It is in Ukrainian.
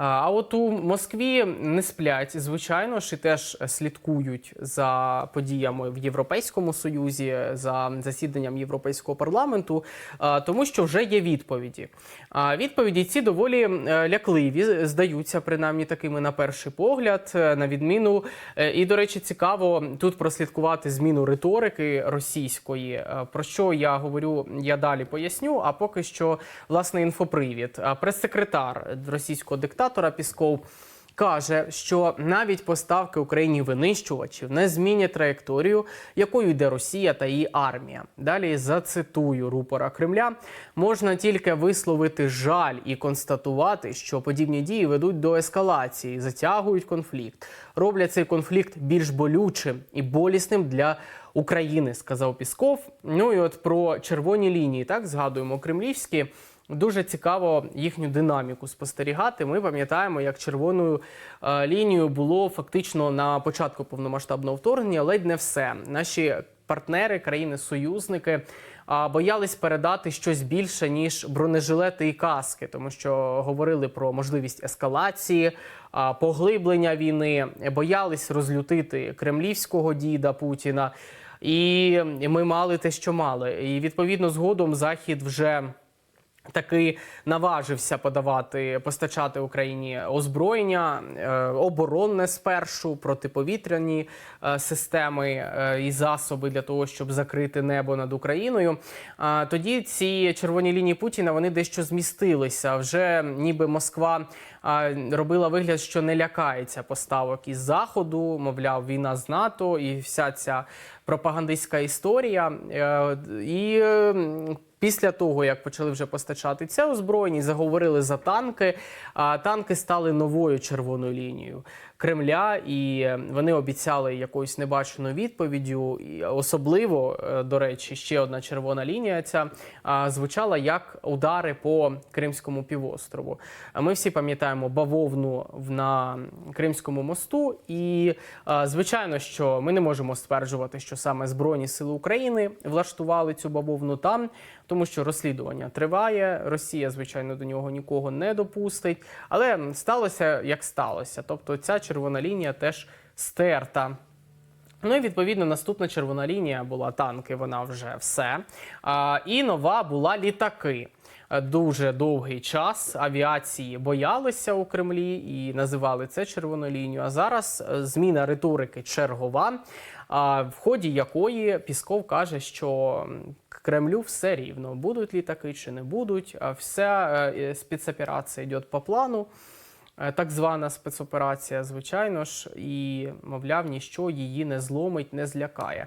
А от у Москві не сплять, звичайно ж, і теж слідкують за подіями в Європейському Союзі, за засіданням Європейського парламенту, тому що вже є відповіді. А відповіді ці доволі е, лякливі, здаються принаймні такими на перший погляд, е, на відміну. е, І, до речі, цікаво тут прослідкувати зміну риторики російської. Про що я говорю, я далі поясню. А поки що, власне, інфопривід. Прес-секретар російського диктатора Пісков. Каже, що навіть поставки Україні винищувачів не змінять траєкторію, якою йде Росія та її армія. Далі зацитую рупора Кремля: можна тільки висловити жаль і констатувати, що подібні дії ведуть до ескалації, затягують конфлікт, роблять цей конфлікт більш болючим і болісним для України, сказав Пісков. Ну і от про червоні лінії, так згадуємо кремлівські. Дуже цікаво їхню динаміку спостерігати. Ми пам'ятаємо, як червоною е, лінією було фактично на початку повномасштабного вторгнення ледь не все. Наші партнери, країни-союзники боялись передати щось більше ніж бронежилети і каски, тому що говорили про можливість ескалації, поглиблення війни, боялись розлютити кремлівського діда Путіна. І ми мали те, що мали. І відповідно згодом захід вже. Таки наважився подавати, постачати Україні озброєння, е, оборонне спершу, протиповітряні е, системи е, і засоби для того, щоб закрити небо над Україною. Тоді ці червоні лінії Путіна вони дещо змістилися. Вже ніби Москва робила вигляд, що не лякається поставок із заходу, мовляв, війна з НАТО і вся ця пропагандистська історія. І Після того, як почали вже постачати це озброєння, заговорили за танки. А танки стали новою червоною лінією Кремля, і вони обіцяли якоюсь небаченою відповіддю. І особливо, е, до речі, ще одна червона лінія ця звучала як удари по Кримському півострову. Ми всі пам'ятаємо бавовну на Кримському мосту, і звичайно, що ми не можемо стверджувати, що саме Збройні сили України влаштували цю бавовну там, тому що розслідування триває. Росія, звичайно, до нього нікого не допустить. Але сталося як сталося. Тобто ця червона лінія теж стерта. Ну і відповідно наступна червона лінія була танки, вона вже все. А, і нова була літаки. Е, Дуже довгий час авіації боялися у Кремлі і називали це червоною лінією. А зараз е, зміна риторики чергова, в ході якої Пісков каже, що Кремлю все рівно, будуть літаки чи не будуть. Вся е, спецоперація йде по плану. Е, Так звана спецоперація, звичайно ж, і, мовляв, ніщо її не зломить, не злякає.